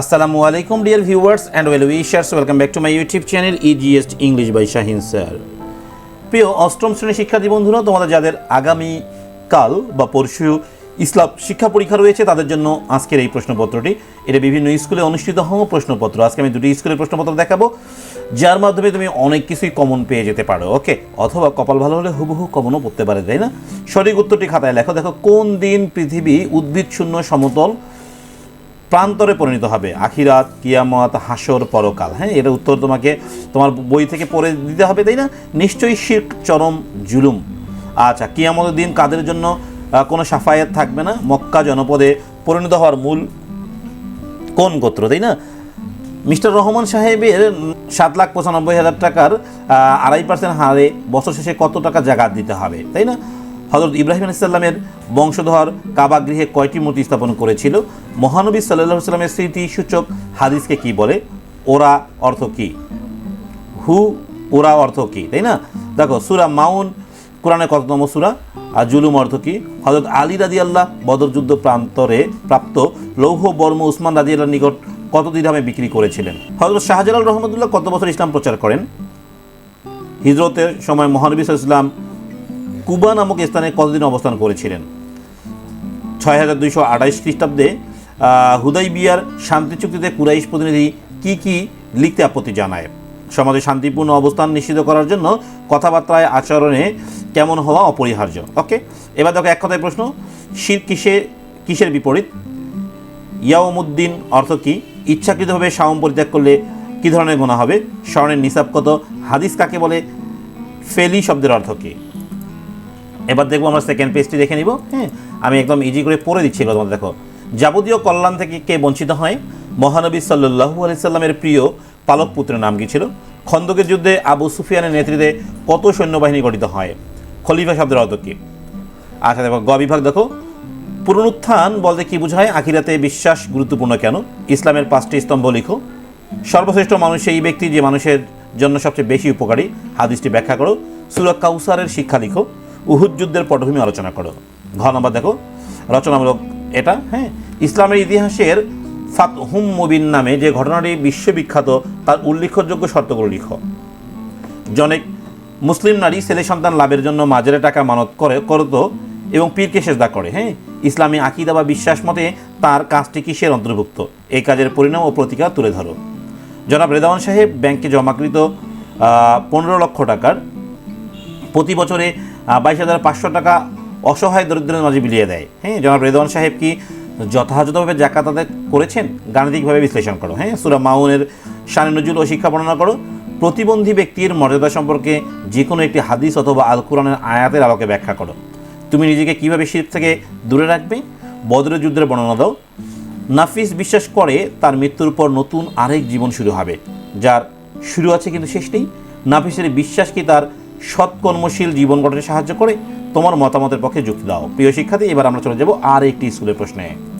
আসসালামু আলাইকুম dear viewers and well wishers welcome back to my YouTube channel easiest English by Shahin sir প্রিয় অষ্টম শ্রেণির শিক্ষার্থী বন্ধুরা, তোমাদের যাদের আগামী কাল বা পরশু ইসলাম শিক্ষা পরীক্ষা রয়েছে, তাদের জন্য আজকের এই প্রশ্নপত্রটি। এটা বিভিন্ন স্কুলে অনুষ্ঠিত হওয়া প্রশ্নপত্র। আজকে আমি দুটি স্কুলের প্রশ্নপত্র দেখাবো, যার মাধ্যমে তুমি অনেক কিছুই কমন পেয়ে যেতে পারো, ওকে? অথবা কপাল ভালো হলে হুবহু কমনও পড়তে পারে, তাই না? সঠিক উত্তরটি খাতায় লেখো। দেখো, কোন দিন পৃথিবী উদ্ভিদ শূন্য সমতল প্রান্তরে পরিণত হবে। আখিরাত, কিয়ামত হাসর পরকাল। হ্যাঁ এর উত্তর তোমাকে তোমার বই থেকে পড়ে দিতে হবে, তাই না? নিশ্চয়ই শির্ক, চরম, জুলুম। আচ্ছা কিয়ামতের দিন কাদের জন্য কোনো সাফায়াত থাকবে না? মক্কা জনপদে পরিণত হওয়ার মূল কোন গোত্র, তাই না? মিস্টার রহমান সাহেবের সাত লাখ পঁচানব্বই হাজার টাকার আড়াই পার্সেন্ট হারে বছর শেষে কত টাকা জাকাত দিতে হবে, তাই না? হজরত ইব্রাহিম আলাইসাল্লামের বংশধর কাবা গৃহে কয়টি মূর্তি স্থাপন করেছিল? মহানবী সাল্লাহ সাল্লামের স্মৃতিসূচক হাদিসকে কি বলে? ওরা অর্থ কি? হু, ওরা অর্থ কি? তাই না? দেখো, সুরা মাউন কোরআনের কততম সুরা? আর জুলুম অর্থ কি? হজরত আলী রাজি আল্লাহ বদর যুদ্ধ প্রান্তরে প্রাপ্ত লৌহ বর্ম উসমান রাজি আল্লাহর নিকট কত দিরহামে বিক্রি করেছিলেন? হজরত শাহজালাল রহমতুল্লাহ কত বছর ইসলাম প্রচার করেন? হিজরতের সময় মহানবী ইসলাম কুবা নামক স্থানে কতদিন অবস্থান করেছিলেন? ছয় হাজার দুইশো আঠাইশ খ্রিস্টাব্দে হুদাই বিয়ার শান্তি চুক্তিতে কুরাইশ প্রতিনিধি কি কি লিখতে আপত্তি জানায়? সমাজে শান্তিপূর্ণ অবস্থান নিশ্চিত করার জন্য কথাবার্তায়, আচরণে কেমন হওয়া অপরিহার্য? ওকে, এবার দেখো এক কথায় প্রশ্ন, শির কিসে, কিসের বিপরীত? ইয়াউমুদ্দিন অর্থ কি? ইচ্ছাকৃতভাবে সাওম পরিত্যাগ করলে কী ধরনের গোনা হবে? স্মরণের নিসাব কত? হাদিস কাকে বলে? ফেলি শব্দের অর্থ কী? এবার দেখব আমরা সেকেন্ড পেজটি দেখে নিব হ্যাঁ? আমি একদম ইজি করে পড়ে দিচ্ছি এবার তোমাদের, দেখো। যাবতীয় কল্যাণ থেকে কে বঞ্চিত হয়? মহানবী সাল্লু আলাইসাল্লামের প্রিয় পালক পুত্রের নাম কি ছিল? খন্দকের যুদ্ধে আবু সুফিয়ানের নেতৃত্বে কত সৈন্যবাহিনী গঠিত হয়? খলিফা শব্দের অর্থ কী? আচ্ছা দেখো, গ বিভাগ দেখো। পুনরুত্থান বলতে কি বোঝায়? আখিরাতে বিশ্বাস গুরুত্বপূর্ণ কেন? ইসলামের পাঁচটি স্তম্ভ লিখো। সর্বশ্রেষ্ঠ মানুষ সেই ব্যক্তি যে মানুষের জন্য সবচেয়ে বেশি উপকারী। হাদিসটি ব্যাখ্যা করো। সুরা কাউসারের শিক্ষা লিখো। উহুদ যুদ্ধের পটভূমি আলোচনা করো। ঘ নম্বর দেখো, রচনামূলক এটা হ্যাঁ? ইসলামের ইতিহাসের ফাত হুম মুবিন নামে যে ঘটনাটি বিশ্ববিখ্যাত, তার উল্লেখযোগ্য শর্তগুলো লিখো। জনেক, মুসলিম নারী ছেলে সন্তান লাভের জন্য মাঝের টাকা মানত করে, করতো এবং পীরকে সেজদা করে হ্যাঁ? ইসলামী আকিদা বা বিশ্বাস মতে তার কাজটি কিসের অন্তর্ভুক্ত? এই কাজের পরিণাম ও প্রতিকার তুলে ধরো। জনাব রেদাওয়ান সাহেব ব্যাংকে জমাকৃত পনেরো লক্ষ টাকার প্রতি বছরে বাইশ হাজার পাঁচশো টাকা অসহায় দরিদ্রের মাঝে বিলিয়ে দেয়। হ্যাঁ জনাব রেদওয়ান সাহেব কি যথাযথভাবে জাকাত আদায় করেছেন? গাণিতিকভাবে বিশ্লেষণ করো। হ্যাঁ সুরা মাউনের শানে নজুল ও শিক্ষা বর্ণনা করো। প্রতিবন্ধী ব্যক্তির মর্যাদা সম্পর্কে যে কোনো একটি হাদিস অথবা আল কোরআনের আয়াতের আলোকে ব্যাখ্যা করো। তুমি নিজেকে কীভাবে শীত থেকে দূরে রাখবে? বদরের যুদ্ধের বর্ণনা দাও। নাফিস বিশ্বাস করে তার মৃত্যুর পর নতুন আরেক জীবন শুরু হবে, যার শুরু আছে কিন্তু শেষ নেই। নাফিসের বিশ্বাস কি তার সৎকর্মশীল জীবন গঠনে সাহায্য করে তোমার মতামতের পক্ষে যুক্তি দাও। প্রিয় শিক্ষার্থী, এবার আমরা চলে যাব আর একটি স্কুলের প্রশ্নে।